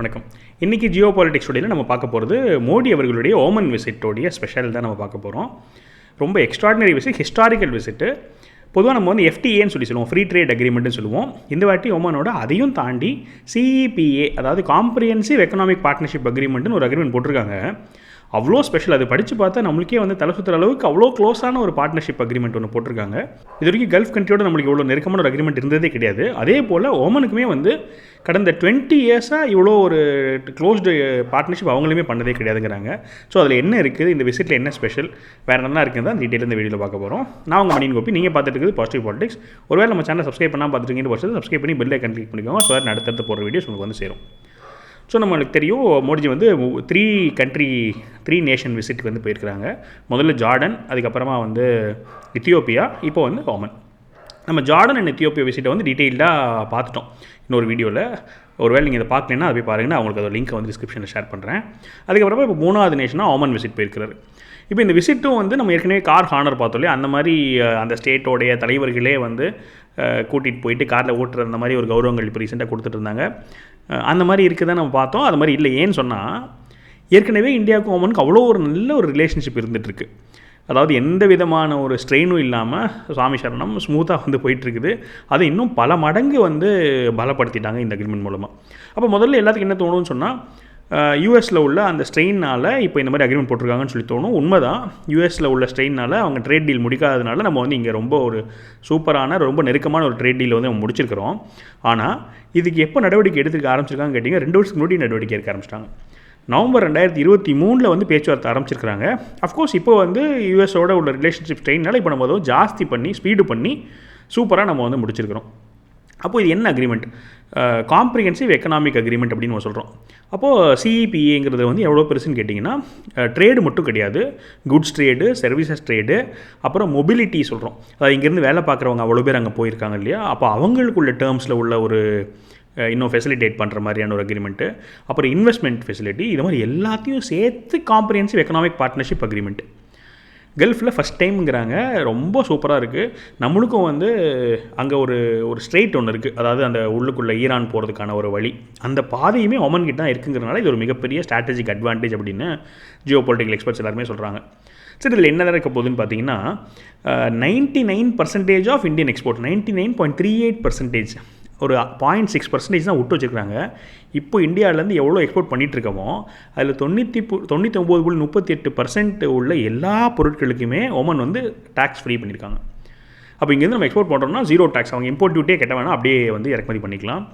வணக்கம். இன்றைக்கி ஜியோ பாலிட்டிக்ஸ் ஸ்டுடியோவில் நம்ம பார்க்க போகிறது மோடி அவர்களுடைய ஓமன் விசிட்டோடைய ஸ்பெஷல் தான் நம்ம பார்க்க போகிறோம் ரொம்ப எக்ஸ்ட்ராடினரி விசிட் ஹிஸ்டாரிக்கல் விசிட்டு பொதுவாக நம்ம வந்து எஃப்டிஏன்னு சொல்லி சொல்லுவோம் ஃப்ரீ ட்ரேட் அக்ரிமெண்ட்னு சொல்லுவோம். இந்த வாட்டி ஓமனோட அதையும் தாண்டி சிஇபிஏ அதாவது காம்ப்ரிஹென்சிவ் எக்கனாமிக் பார்ட்னர்ஷிப் அக்ரிமெண்ட்னு ஒரு அக்ரிமெண்ட் போட்டிருக்காங்க. அவ்வளோ ஸ்பெஷல் அது படித்து பார்த்தா நம்மளுக்கே வந்து தலை சுற்றுற அளவுக்கு அவ்வளோ க்ளோஸான ஒரு பார்ட்னர்ஷிப் அக்ரிமெண்ட் ஒன்று போட்டிருக்காங்க. இது வரைக்கும் கல்ஃப் கண்ட்ரியோட நம்மளுக்கு இவ்வளோ நெருக்கமான ஒரு அக்ரிமெண்ட் இருந்ததே கிடையாது. அதே போல் ஓமனுக்குமே வந்து கடந்த டுவெண்ட்டி இயர்ஸாக இவ்வளோ ஒரு க்ளோஸ்டு பார்ட்னர்ஷிப் அவங்களுமே பண்ணதே கிடையாதுங்கிறாங்க. ஸோ அதில் என்ன இருக்குது? இந்த விசிட்டில் என்ன ஸ்பெஷல் வேறு என்ன இருக்குது தான் டீட்டெயில் இந்த வீடியோவில் பார்க்க போகிறோம் நான் உங்கள் மணியின் கோப்பி நீங்கள் பார்த்துட்டு இருக்குது பாசிட்டிவ் பாலிடிக்ஸ் ஒருவேளை நம்ம சேனல் சப்ஸ்கிரைப் பண்ணால் பார்த்துருக்கீங்க பட்சத்தில் சப்ஸ்கிரைப் பண்ணி பெல் ஐக்கன் கிளிக் பண்ணிக்கோங்க. ஸோ that அடுத்தடுத்து போகிற வீடியோஸ் உங்களுக்கு வந்து சேரும். ஸோ நம்மளுக்கு தெரியும் மோடிஜி வந்து த்ரீ கண்ட்ரி த்ரீ நேஷன் விசிட்டுக்கு வந்து போயிருக்கிறாங்க. முதல்ல ஜார்டன் அதுக்கப்புறமா வந்து இத்தியோப்பியா இப்போ வந்து ஓமன். நம்ம ஜார்டன் அண்ட் எத்தியோப்பியா விசிட்டை வந்து டீட்டெயில்டாக பார்த்துட்டோம் இன்னொரு வீடியோவில் ஒருவேளை நீங்கள் இதை பார்க்கலன்னா அதை போய் பாருங்கன்னா அவங்களுக்கு அதோட லிங்க்கை வந்து டிஸ்கிரிப்ஷனில் ஷேர் பண்ணுறேன் அதுக்கப்புறமா இப்போ மூணாவது நேஷனாக ஓமன் விசிட் போயிருக்கிறாரு. இப்போ இந்த விசிட்டும் வந்து நம்ம ஏற்கனவே கார் ஹானர் பார்த்தோம் இல்லையா? அந்த மாதிரி அந்த ஸ்டேட்டோடைய தலைவர்களே வந்து கூட்டிகிட்டு போயிட்டு காரில் ஓட்டுற அந்த மாதிரி ஒரு கௌரவங்கள் இப்போ ரீசெண்டாக கொடுத்துட்டு இருந்தாங்க. அந்த மாதிரி இருக்குதான் நம்ம பார்த்தோம். அது மாதிரி இல்லை. ஏன்னு சொன்னால் ஏற்கனவே இந்தியாவுக்கும் ஓமனுக்கு அவ்வளோ ஒரு நல்ல ஒரு ரிலேஷன்ஷிப் இருந்துகிட்ருக்கு அதாவது எந்த விதமான ஒரு ஸ்ட்ரெயினும் இல்லாமல் சுவாமி சரணம் ஸ்மூத்தாக வந்து போயிட்டுருக்குது. அதை இன்னும் பல மடங்கு வந்து பலப்படுத்திட்டாங்க இந்த அக்ரிமெண்ட் மூலமாக அப்போ முதல்ல எல்லாத்துக்கும் என்ன தோணும்னு சொன்னால் யூஎஸில் உள்ள அந்த ஸ்ட்ரெயினால் இப்போ இந்த மாதிரி அக்ரிமெண்ட் போட்டிருக்காங்கன்னு சொல்லி தோணும். உண்மைதான். யூஎஸில் உள்ள ஸ்ட்ரெயினால் அவங்க ட்ரேட் டீல் முடிக்காததுனால நம்ம வந்து இங்கே ரொம்ப ஒரு சூப்பரான ரொம்ப நெருக்கமான ஒரு ட்ரேட் டீல் வந்து நம்ம முடிச்சிருக்கிறோம். ஆனால் இதுக்கு எப்போ நடவடிக்கை எடுத்துக்க ஆரம்பிச்சிருக்காங்க கேட்டிங்க ரெண்டு வருஷத்துக்கு முன்னாடி நடவடிக்கை எடுக்க ஆரம்பிச்சிட்டாங்க. நவம்பர் ரெண்டாயிரத்தி இருபத்தி மூணில் வந்து பேச்சுவார்த்தை ஆரம்பிச்சிருக்காங்க அஃப்கோர்ஸ் இப்போ வந்து யூஎஸோட உள்ள ரிலேஷன்ஷிப் ஸ்ட்ரெயினால் இப்போ நம்ம வந்து ஜாஸ்தி பண்ணி ஸ்பீடு பண்ணி சூப்பராக நம்ம வந்து முடிச்சிருக்கிறோம். அப்போது இது என்ன அக்ரிமெண்ட் காம்ப்ரிஹென்சிவ் எக்கனாமிக் அக்ரிமெண்ட் அப்படின்னு நம்ம சொல்கிறோம் அப்போது சிஇபிஏங்கிறது வந்து எவ்வளோ பெருசுன்னு கேட்டிங்கன்னா ட்ரேடு மட்டும் கிடையாது. குட்ஸ் ட்ரேடு சர்வீசஸ் ட்ரேடு அப்புறம் மொபிலிட்டி சொல்கிறோம் அதாவது இங்கேருந்து வேலை பார்க்குறவங்க அவ்வளோ பேர் அங்கே போயிருக்காங்க இல்லையா? அப்போ அவங்களுக்குள்ள டேர்ம்ஸில் உள்ள ஒரு இன்னும் ஃபெசிலிட்டேட் பண்ணுற மாதிரியான ஒரு அக்ரிமெண்ட்டு அப்புறம் இன்வெஸ்ட்மெண்ட் ஃபெசிலிட்டி இது மாதிரி எல்லாத்தையும் சேர்த்து காம்ப்ரிஹென்சிவ் எக்கனாமிக் பார்ட்னர்ஷிப் அக்ரிமெண்ட் கல்ஃபில் ஃபஸ்ட் டைம்ங்கிறாங்க ரொம்ப சூப்பராக இருக்குது நம்மளுக்கும் வந்து அங்கே ஒரு ஒரு ஸ்ட்ரெயிட் ஒன்று இருக்குது அதாவது அந்த உள்ளுக்குள்ளே ஈரான் போகிறதுக்கான ஒரு வழி. அந்த பாதையுமே ஒமன் கிட்ட தான் இருக்குங்கிறனால இது ஒரு மிகப்பெரிய ஸ்ட்ராட்டஜிக் அட்வான்டேஜ் அப்படின்னு ஜியோ பொலிட்டிக்கல் எக்ஸ்பர்ட்ஸ் எல்லாருமே சொல்கிறாங்க சரி இதில் என்ன இருக்க போகுதுன்னு பார்த்தீங்கன்னா ninety nine percentage of Indian export ninety nine point three eight percentage ஒரு பாயிண்ட் சிக்ஸ் பர்சன்டேஜ் தான் விட்டு வச்சுருக்காங்க இப்போ இந்தியாவிலேருந்து எவ்வளோ எக்ஸ்போர்ட் பண்ணிகிட்ருக்கோமோ அதில் தொண்ணூற்றி தொண்ணூற்றி ஒம்பது புள்ளி முப்பத்தி எட்டு பர்சன்ட் உள்ள எல்லா பொருட்களுக்குமே ஒமன் வந்து டேக்ஸ் ஃப்ரீ பண்ணியிருக்காங்க. அப்போ இங்கேருந்து நம்ம எக்ஸ்போர்ட் பண்ணுறோம்னா ஜீரோ டேக்ஸ் அவங்க இம்போர்ட் டியூட்டியே கெட்ட வேணாம் அப்படியே வந்து இறக்குமதி பண்ணிக்கலாம்.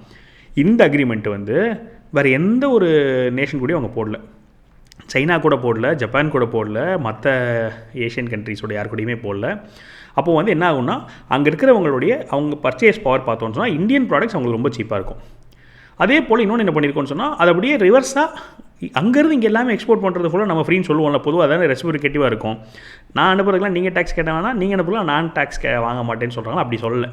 இந்த அக்ரிமெண்ட் வந்து வேறு எந்த ஒரு நேஷன் கூடயும் அவங்க போடல. சைனா கூட போடல ஜப்பான் கூட போடல மற்ற ஏஷியன் கண்ட்ரிஸோட யார் கூடயுமே போடல. அப்போது வந்து என்ன ஆகும்னா அங்கே இருக்கிறவங்களுடைய அவங்க பர்ச்சேஸ் பவர் பார்த்தோம்னு சொன்னால் இந்தியன் ப்ராடக்ட்ஸ் அவங்களுக்கு ரொம்ப சீப்பாக இருக்கும். அதே போல் இன்னொன்று என்ன பண்ணியிருக்கோம்னு சொன்னால் அது அப்படியே ரிவர்ஸாக அங்கேருந்து இங்கே எல்லாமே எக்ஸ்போர்ட் பண்ணுறது ஃபுல்லாக நம்ம ஃப்ரீன்னு சொல்லுவோம்ல பொதுவாக அதான ரெசிபிரிகேட்டிவாக இருக்கும். நான் அனுப்புறதுக்குலாம் நீங்கள் டேக்ஸ் கேட்ட வேணாம் நீங்கள் அனுப்பலாம் நான் டேக்ஸ் கே வாங்க மாட்டேன்னு சொல்கிறாங்க அப்படி சொல்லலை.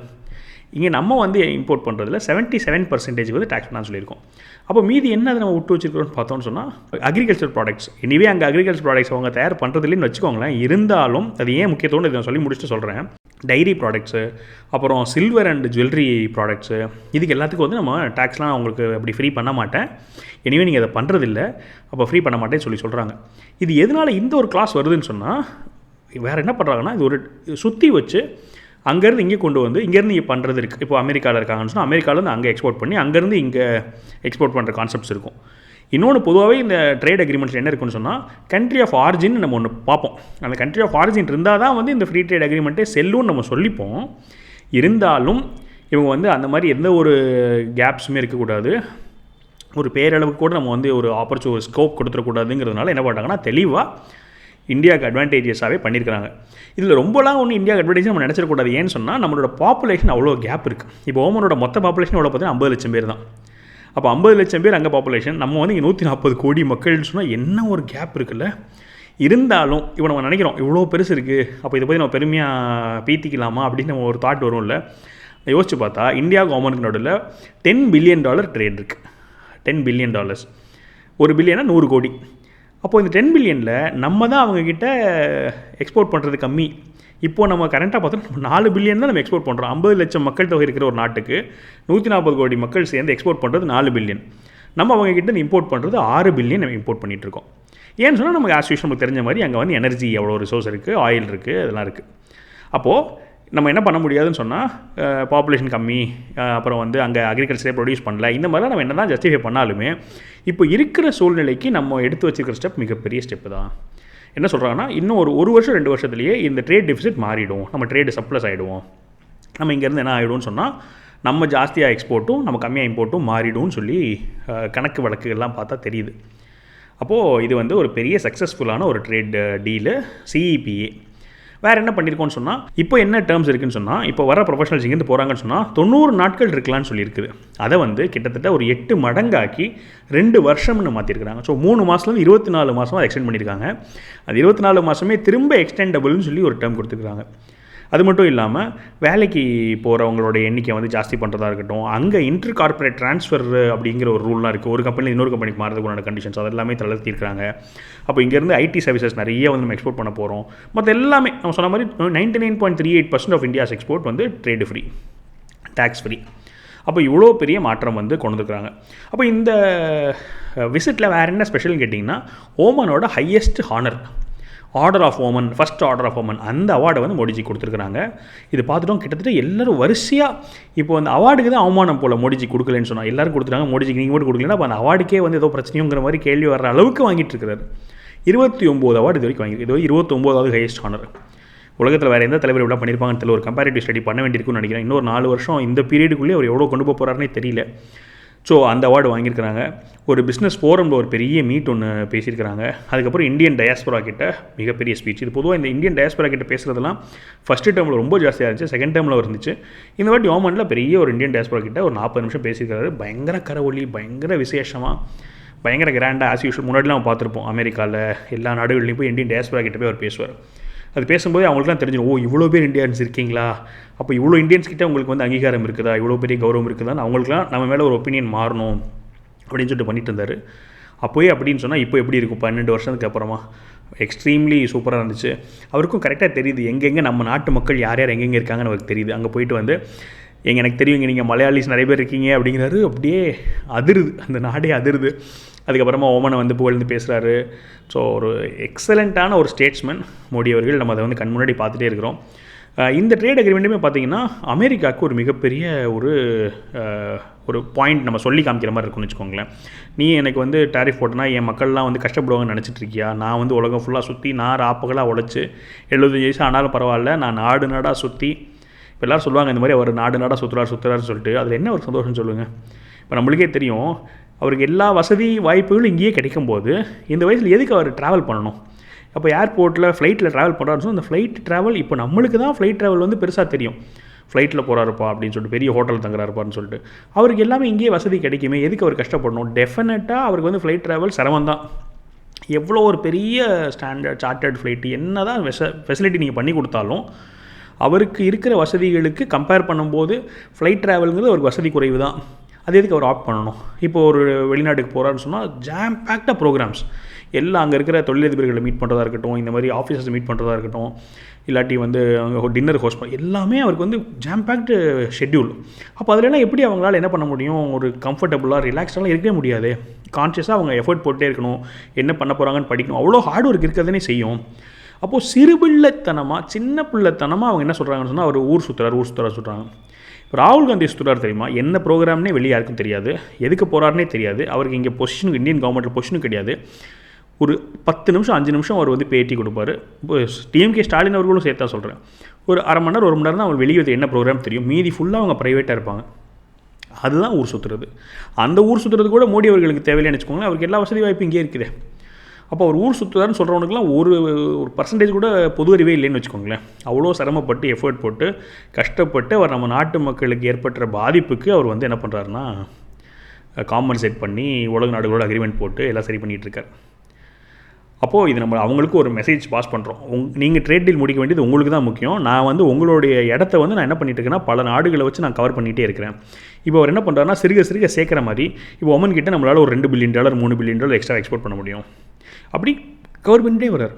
இங்கே நம்ம வந்து இம்போர்ட் பண்ணுறதுல செவன்ட்டி செவன் பர்சன்டேஜ் வந்து டேக்ஸ் பண்ணான்னு சொல்லியிருக்கோம். அப்போ மீதி என்ன அதை நம்ம விட்டு வச்சிருக்கிறோம்னு பார்த்தோம்னு சொன்னால் அக்ரிகல்ச்சர் ப்ராடக்ட்ஸ் இனிவே அங்கே அக்ரிகல்ச்சர் ப்ராடக்ட்ஸ் அவங்க தயார் பண்ணுறதுலேன்னு வச்சுக்கோங்களேன் இருந்தாலும் அது ஏன் முக்கியத்துவம் இதை நான் சொல்லி முடிச்சுட்டு சொல்கிறேன் டைரி ப்ராடக்ட்ஸு அப்புறம் சில்வர் அண்ட் ஜுவல்லரி ப்ராடக்ட்ஸு இதுக்கு எல்லாத்துக்கும் வந்து நம்ம டேக்ஸ்லாம் உங்களுக்கு அப்படி ஃப்ரீ பண்ண மாட்டேன். எனிவே நீங்கள் அதை பண்ணுறதில்ல அப்போ ஃப்ரீ பண்ண மாட்டேன்னு சொல்லி சொல்கிறாங்க இது எதனால் இந்த ஒரு கிளாஸ் வருதுன்னு சொன்னால் வேறு என்ன பண்ணுறாங்கன்னா இது ஒரு சுற்றி வச்சு அங்கேருந்து இங்கே கொண்டு வந்து இங்கேருந்து இங்கே பண்ணுறது இருக்குது இப்போ அமெரிக்காவில் இருக்காங்கன்னு சொன்னால் அமெரிக்காவிலேருந்து அங்கே எக்ஸ்போர்ட் பண்ணி அங்கேருந்து இங்கே எக்ஸ்போர்ட் பண்ணுற கான்செப்ட்ஸ் இருக்கும். இன்னொன்று பொதுவாகவே இந்த ட்ரேட் அக்ரிமெண்ட்ஸ் என்ன இருக்குன்னு சொன்னால் கண்ட்ரி ஆஃப் ஆரிஜின் நம்ம ஒன்று பார்ப்போம். அந்த கண்ட்ரி ஆஃப் ஆரிஜின் இருந்தால் தான் வந்து இந்த ஃப்ரீ ட்ரேட் அக்ரிமெண்ட்டே செல்லும்னு நம்ம சொல்லிப்போம். இருந்தாலும் இவங்க வந்து அந்த மாதிரி எந்த ஒரு கேப்ஸுமே இருக்கக்கூடாது. ஒரு பேரளவுக்கு கூட நம்ம வந்து ஒரு ஆப்பர்ச்சு ஒரு ஸ்கோப் கொடுத்துடக்கூடாதுங்கிறதுனால என்ன பண்ணுறாங்கன்னா தெளிவாக இந்தியாவுக்கு அட்வான்டேஜஸாகவே பண்ணியிருக்கிறாங்க. இதில் ரொம்பலாம் ஒன்றும் இந்தியாவுக்கு அட்வான்டேஜ் நம்ம நினச்சிடக்கூடாது. ஏன்னு சொன்னால் நம்மளோட பாப்புலேஷன் அவ்வளோ கேப் இருக்குது இப்போ ஓமனோட மொத்த பாப்புலேஷன் எவ்வளோ பார்த்தீங்கன்னா ஐம்பது லட்சம் பேர் தான். அப்போ ஐம்பது லட்சம் பேர் அங்கே பாப்புலேஷன் நம்ம வந்து இங்கே நூற்றி நாற்பது கோடி மக்கள்னு சொன்னால் என்ன ஒரு கேப் இருக்குல்ல? இருந்தாலும் இப்போ நம்ம நினைக்கிறோம் இவ்வளோ பெருசு இருக்குது அப்போ இதை பற்றி நம்ம பெருமையாக பீத்திக்கலாமா அப்படின்னு நம்ம ஒரு தாட் வரும்ல. யோசிச்சு பார்த்தா இந்தியா கவர்மெண்ட் நடுவில் டென் பில்லியன் டாலர் ட்ரேட் இருக்குது டென் பில்லியன் டாலர்ஸ் ஒரு பில்லியனா நூறு கோடி. அப்போது இந்த டென் பில்லியனில் நம்ம தான் அவங்கக்கிட்ட எக்ஸ்போர்ட் பண்ணுறது கம்மி. இப்போது நம்ம கரண்ட்டாக பார்த்தோம்னா நாலு பில்லியன் தான் நம்ம எக்ஸ்போர்ட் பண்ணுறோம் ஐம்பது லட்சம் மக்கள் தொகை இருக்கிற ஒரு நாட்டுக்கு நூற்றி நாற்பது கோடி மக்கள் சேர்ந்து எக்ஸ்போர்ட் பண்ணுறது நாலு பில்லியன் நம்ம அவங்கக்கிட்ட இம்போர்ட் பண்ணுறது ஆறு பில்லியன் நம்ம இம்போர்ட் பண்ணிகிட்ருக்கோம் ஏன்னு சொன்னால் நமக்கு ஆஸ் யூஷன் நமக்கு தெரிஞ்ச மாதிரி அங்கே வந்து எனர்ஜி எவ்வளோ ரிசோர்ஸ் இருக்குது ஆயில் இருக்குது அதெல்லாம் இருக்குது அப்போது நம்ம என்ன பண்ண முடியாதுன்னு சொன்னால் பாப்புலேஷன் கம்மி அப்புறம் வந்து அங்கே அக்ரிகல்ச்சரே ப்ரொடியூஸ் பண்ணல. இந்த மாதிரிலாம் நம்ம என்ன தான் ஜஸ்டிஃபை பண்ணாலுமே இப்போ இருக்கிற சூழ்நிலைக்கு நம்ம எடுத்து வச்சுருக்கிற ஸ்டெப் மிகப்பெரிய ஸ்டெப்பு தான். என்ன சொல்கிறாங்கன்னா இன்னும் ஒரு ஒரு வருஷம் ரெண்டு வருஷத்துலேயே இந்த ட்ரேட் டெபிசிட் மாறிடும். நம்ம ட்ரேடு சப்ளஸ் ஆகிடுவோம் நம்ம இங்கேருந்து என்ன ஆகிடும்னு சொன்னால் நம்ம ஜாஸ்தியாக எக்ஸ்போர்ட்டும் நம்ம கம்மியாக இம்போர்ட்டும் மாறிடும்னு சொல்லி கணக்கு வழக்குகள்லாம் பார்த்தா தெரியுது. அப்போது இது வந்து ஒரு பெரிய சக்ஸஸ்ஃபுல்லான ஒரு ட்ரேட் டீலு சிஇபிஏ வேறு என்ன பண்ணியிருக்கோம்னு சொன்னால் இப்போ என்ன டேர்ம்ஸ் இருக்குன்னு சொன்னால் இப்போ வர ப்ரொஃபஷனல்ஸ் இங்கேருந்து போகிறாங்கன்னு சொன்னால் தொண்ணூறு நாட்கள் இருக்கலாம்னு சொல்லியிருக்குது அதை வந்து கிட்டத்தட்ட ஒரு எட்டு மடங்காக்கி ரெண்டு வருஷம்னு மாற்றிருக்கிறாங்க ஸோ மூணு மாதத்துலேருந்து இருபத்தி நாலு மாதமாக எக்ஸ்டெண்ட் பண்ணியிருக்காங்க அது இருபத்தி நாலு மாதமே திரும்ப எக்ஸ்டெண்டபிள்னு சொல்லி ஒரு டேர்ம் கொடுத்துருக்காங்க. அது மட்டும் இல்லாமல் வேலைக்கு போகிறவங்களோட எண்ணிக்கை வந்து ஜாஸ்தி பண்ணுறதா இருக்கட்டும் அங்கே இன்டர் கார்ப்பரேட் ட்ரான்ஸ்ஃபர் அப்படிங்கிற ஒரு ரூல்லாம் இருக்குது ஒரு கம்பெனி இன்னொரு கம்பெனிக்கு மாறதுக்குண்டான கண்டிஷன்ஸ் அது எல்லாமே அப்போ இங்கேருந்து ஐடி சர்வீசஸ் நிறைய வந்து நம்ம எக்ஸ்போர்ட் பண்ண போகிறோம் மற்ற எல்லாமே நம்ம சொன்ன மாதிரி ninety nine point three eight percent of India's export வந்து ட்ரேடு ஃப்ரீ டேக்ஸ் ஃப்ரீ அப்போ இவ்வளோ பெரிய மாற்றம் வந்து கொண்டு வந்துருக்காங்க அப்போ இந்த விசிட்டில் வேறு என்ன ஸ்பெஷல்னு கேட்டிங்கன்னா ஓமனோட highest honour order of Oman first order of Oman அந்த அவார்டை வந்து மோடிஜி கொடுத்துருக்குறாங்க. இது பார்த்துட்டோம் கிட்டத்தட்ட எல்லாரும் வரிசையாக இப்போ அந்த அவார்டுக்கு தான் அவமானம் போல் மோடிஜி கொடுக்கலன்னு சொன்னால் எல்லாரும் கொடுத்துருக்காங்க மோடிஜிக்கு நீங்கள் மட்டும் கொடுக்கலன்னா அப்போ அந்த அவார்டுக்கே வந்து ஏதோ பிரச்சனைங்கிற மாதிரி கேள்வி வர்ற அளவுக்கு வாங்கிட்டு இருக்கிறாரு இருபத்தி ஒம்பது அவார்டு இது வரைக்கும் வாங்கி இது இருபத்தொம்போதாவது ஹையஸ்ட் ஹானர் உலகத்தில் வேறு எந்த தலைவர் எவ்வளோ பண்ணியிருப்பாங்கன்னு தெரியல ஒரு கம்பேரிட்டிவ் ஸ்டடி பண்ண வேண்டியிருக்குன்னு நினைக்கிறேன். இன்னொரு நாலு வருஷம் இந்த பீரியடுக்குள்ளேயே அவர் எவ்வளோ கொண்டு போக போகிறாருனே தெரியல. ஸோ அந்த அவார்டு வாங்கியிருக்கிறாங்க. ஒரு பிஸ்னஸ் ஃபோரமில் ஒரு பெரிய மீட் ஒன்று பேசியிருக்கிறாங்க. அதுக்கப்புறம் இந்தியன் டயாஸ்பரா கிட்ட மிகப்பெரிய ஸ்பீச் இது பொதுவாக இந்த இந்தியன் டயாஸ்பரா கிட்ட பேசுகிறதுலாம் ஃபஸ்ட்டு டேர்மில் ரொம்ப ஜாஸ்தியாக இருந்துச்சு செகண்ட் டேர்மில் இருந்துச்சு. இந்த வாட்டி ஓமனில் பெரிய ஒரு இந்தியன் டயாஸ்பரா கிட்ட ஒரு நாற்பது நிமிஷம் பேசியிருக்காரு பயங்கர கரவொலி பயங்கர விசேஷமாக பயங்கர கிராண்டாக ஆஸ் யூஷுவல் முன்னாடிலாம் பார்த்துருப்போம். அமெரிக்காவில் எல்லா நாடுகள்லையும் போய் இந்தியன் டயாஸ்பரா கிட்ட போய் அவர் பேசுவார். அது பேசும்போது அவங்களுக்குலாம் தெரிஞ்சிடும் ஓ இவ்வளோ பேர் இந்தியன்ஸ் இருக்கீங்களா? அப்போ இவ்வளோ இந்தியன்ஸ் கிட்டே உங்களுக்கு வந்து அங்கீகாரம் இருக்குதா? இவ்வளோ பெரிய கௌரவம் இருக்குதான்னு அவங்களுக்குலாம் நம்ம மேலே ஒரு ஒப்பீனியன் மாறணும் அப்படின்னு சொல்லிட்டு பண்ணிட்டு இருந்தார். அப்போயே அப்படின்னு சொன்னால் இப்போ எப்படி இருக்கும்? பன்னெண்டு வருஷத்துக்கு அப்புறமா? எக்ஸ்ட்ரீம்லி சூப்பராக இருந்துச்சு. அவருக்கும் கரெக்டாக தெரியுது. எங்கெங்கே நம்ம நாட்டு மக்கள் யார் யார் எங்கெங்கே இருக்காங்கன்னு அவருக்கு தெரியுது. அங்கே போயிட்டு வந்து எங்கள் எனக்கு தெரியுங்க நீங்கள் மலையாளிஸ் நிறைய பேர் இருக்கீங்க அப்படிங்கிறாரு. அப்படியே அதிருது. அந்த நாடே அதிருது. அதுக்கப்புறமா ஓமனை வந்து புகழ்ந்து பேசுகிறாரு ஸோ ஒரு எக்ஸலண்ட்டான ஒரு ஸ்டேட்ஸ்மேன் மோடி அவர்கள். நம்ம அதை வந்து கண் முன்னாடி பார்த்துட்டே இருக்கிறோம். இந்த ட்ரேட் அக்ரிமெண்ட்டுமே பார்த்தீங்கன்னா அமெரிக்காவுக்கு ஒரு மிகப்பெரிய ஒரு ஒரு பாயிண்ட் நம்ம சொல்லி காமிக்கிற மாதிரி இருக்கும்னு வச்சுக்கோங்களேன். நீ எனக்கு வந்து டேரிஃப் போட்டனா என் மக்கள்லாம் வந்து கஷ்டப்படுவாங்கன்னு நினச்சிட்டு இருக்கியா? நான் வந்து உலகம் ஃபுல்லாக சுற்றி நான் ராப்பகலாக உழைச்சி எழுபத்தஞ்சு வயசு ஆனாலும் பரவாயில்ல நான் நாடு நாடாக சுற்றி இப்போ எல்லோரும் சொல்லுவாங்க இந்த மாதிரி அவர் நாடு நாடாக சுற்றுறாரு சுற்றுறாருன்னு சொல்லிட்டு. அதில் என்ன ஒரு சந்தோஷம் சொல்லுங்கள் இப்போ நம்மளுக்கே தெரியும் அவருக்கு எல்லா வசதி வாய்ப்புகளும் இங்கேயே கிடைக்கும்போது இந்த வயசில் எதுக்கு அவர் ட்ராவல் பண்ணணும்? அப்போ ஏர்போர்ட்டில் ஃப்ளைட்டில் ட்ராவல் பண்ணுறாருன்னு அந்த ஃப்ளைட் ட்ராவல் இப்போ நம்மளுக்கு தான் ஃப்ளைட் ட்ராவல் வந்து பெருசாக தெரியும். ஃப்ளைட்டில் போகிறாருப்பா அப்படின்னு சொல்லிட்டு பெரிய ஹோட்டல் தங்குறாருப்பான்னு சொல்லிட்டு. அவருக்கு எல்லாமே இங்கேயே வசதி கிடைக்குமே எதுக்கு அவர் கஷ்டப்படணும்? டெஃபினட்டாக அவருக்கு வந்து ஃப்ளைட் ட்ராவல் சிரமம் தான். எவ்வளோ ஒரு பெரிய ஸ்டாண்டர்ட் சார்ட்டர்ட் ஃப்ளைட்டு என்ன தான் வெச ஃபெசிலிட்டி நீங்கள் பண்ணி கொடுத்தாலும் அவருக்கு இருக்கிற வசதிகளுக்கு கம்பேர் பண்ணும்போது ஃப்ளைட் ட்ராவலுங்கிறது அவருக்கு வசதி குறைவு தான். அது எதுக்கு அவர் ஆப்ட் பண்ணணும்? இப்போ ஒரு வெளிநாட்டுக்கு போகிறாருன்னு சொன்னால் ஜாம் பேக்டாக ப்ரோக்ராம்ஸ் எல்லாம் அங்கே இருக்கிற தொழிலதிபர்களை மீட் பண்ணுறதா இருக்கட்டும் இந்த மாதிரி ஆஃபீஸர்ஸ் மீட் பண்ணுறதா இருக்கட்டும் இல்லாட்டி வந்து அங்கே டின்னர் ஹோஸ்ட் பண்ண எல்லாமே அவருக்கு வந்து ஜாம் பேக்டு ஷெட்யூல் அப்போ அதிலலாம் எப்படி அவங்களால என்ன பண்ண முடியும்? ஒரு கம்ஃபர்டபுளாக ரிலாக்ஸ்டாலாம் இருக்கவே முடியாது. கான்ஷியஸாக அவங்க எஃபர்ட் போட்டே இருக்கணும். என்ன பண்ண போகிறாங்கன்னு படிக்கணும். அவ்வளோ ஹார்ட் ஒர்க் இருக்கிறதுனே செய்யும். அப்போது சிறுபிள்ளைத்தனமாக சின்ன பிள்ளைத்தனமாக அவங்க என்ன சொல்கிறாங்கன்னு சொன்னால் அவர் ஊர் சுற்றுறாரு ஊர் சுற்றுறாரு சொல்கிறாங்க இப்போ ராகுல் காந்தி சுற்றுறாரு தெரியுமா? என்ன ப்ரோக்ராம்னே வெளியே யாருக்கும் தெரியாது. எதுக்கு போகிறாருனே தெரியாது. அவருக்கு இங்கே பொசிஷனுக்கு இந்தியன் கவர்மெண்ட்டில் பொசிஷனும் கிடையாது. ஒரு பத்து நிமிஷம் அஞ்சு நிமிஷம் அவர் வந்து பேட்டி கொடுப்பாரு. இப்போ டிஎம்கே ஸ்டாலின் அவர்களும் சேர்த்தா சொல்கிறேன் ஒரு அரை மணி நேரம் ஒரு மணி நேரம் தான் அவர் வெளியே என்ன ப்ரோக்ராம் தெரியும்? மீதி ஃபுல்லாக அவங்க ப்ரைவேட்டாக இருப்பாங்க. அதுதான் ஊர் சுற்றுறது அந்த ஊர் சுற்றுறது கூட மோடி அவர்களுக்கு தேவையில்லைன்னு வச்சுக்கோங்களேன். அவருக்கு எல்லா வசதி வாய்ப்பும் இங்கே இருக்குது. அப்போ அவர் ஊர் சுற்றுறாருன்னு சொல்கிறவனுக்குலாம் ஒரு ஒரு பர்சன்டேஜ் கூட பொது அறிவே இல்லைன்னு வச்சுக்கோங்களேன். அவ்வளோ சிரமப்பட்டு எஃபர்ட் போட்டு கஷ்டப்பட்டு அவர் நம்ம நாட்டு மக்களுக்கு ஏற்பட்ட பாதிப்புக்கு அவர் வந்து என்ன பண்ணுறாருன்னா காம்பன்சேட் பண்ணி உலக நாடுகளோட அக்ரிமெண்ட் போட்டு எல்லாம் சரி பண்ணிகிட்ருக்கார் அப்போது இது நம்ம அவங்களுக்கு ஒரு மெசேஜ் பாஸ் பண்ணுறோம் உங் நீங்கள் ட்ரேட் டீல் முடிக்க வேண்டியது உங்களுக்கு தான் முக்கியம். நான் வந்து உங்களுடைய இடத்த வந்து நான் என்ன பண்ணிட்டுருக்கேன்னா பல நாடுகளை வச்சு நான் கவர் பண்ணிகிட்டே இருக்கிறேன். இப்போ அவர் என்ன பண்ணுறாருன்னா சிறுக சிறுக சேர்க்குற மாதிரி இப்போ ஒமன் கிட்டே நம்மளால் ஒரு ரெண்டு பில்லியன் டாலர் மூணு பில்லியன் டாலர் எக்ஸ்ட்ரா எக்ஸ்போர்ட் பண்ண முடியும். அப்படி கவர்மெண்ட்டே வர்றார்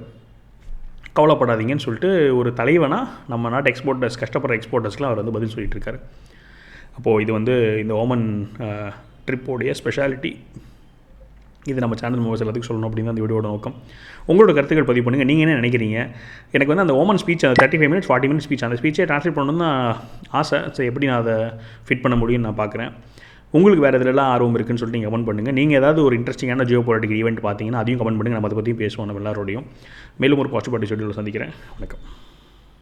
கவலைப்படாதீங்கன்னு சொல்லிட்டு ஒரு தலைவனாக நம்ம நாட்டு எக்ஸ்போர்ட்டர்ஸ் கஷ்டப்படுற எக்ஸ்போர்ட்டர்ஸ்க்குலாம் அவர் வந்து பதில் சொல்லிட்டு இருக்காரு அப்போது இது வந்து இந்த ஓமன் ட்ரிப்போடைய ஸ்பெஷாலிட்டி இது நம்ம சேனல் மூவர்ஸ் எல்லாத்துக்கும் சொல்லணும் அப்படின்னு அந்த வீடியோட நோக்கம். உங்களோட கருத்துக்கள் பதிவு பண்ணுங்கள் நீங்கள் என்ன நினைக்கிறீங்க? எனக்கு வந்து அந்த ஓமன் ஸ்பீச் அந்த thirty five minutes forty minutes speech அந்த ஸ்பீச்சை ட்ரான்ஸ்லேட் பண்ணணும்னு தான் ஆசை. ஸோ எப்படி நான் அதை ஃபிட் பண்ண முடியும்னு நான் பார்க்குறேன் உங்களுக்கு வேறு எதுலலாம் ஆர்வம் இருக்குன்னு சொல்லிட்டு நீங்கள் கமெண்ட் பண்ணுங்கள் நீங்கள் ஏதாவது ஒரு இன்ட்ரெஸ்டிங்கான ஜியோ பொலிட்டிக் ஈவெண்ட் பார்த்தீங்கன்னா அதையும் கமெண்ட் பண்ணுங்கள் நம்ம அதை பற்றியும் பேசுவோம் நம்ம எல்லாரோடையும். மேலும் ஒரு பாசிட்டிவ் ஷெடியூலில் சந்திக்கிறேன். வணக்கம்.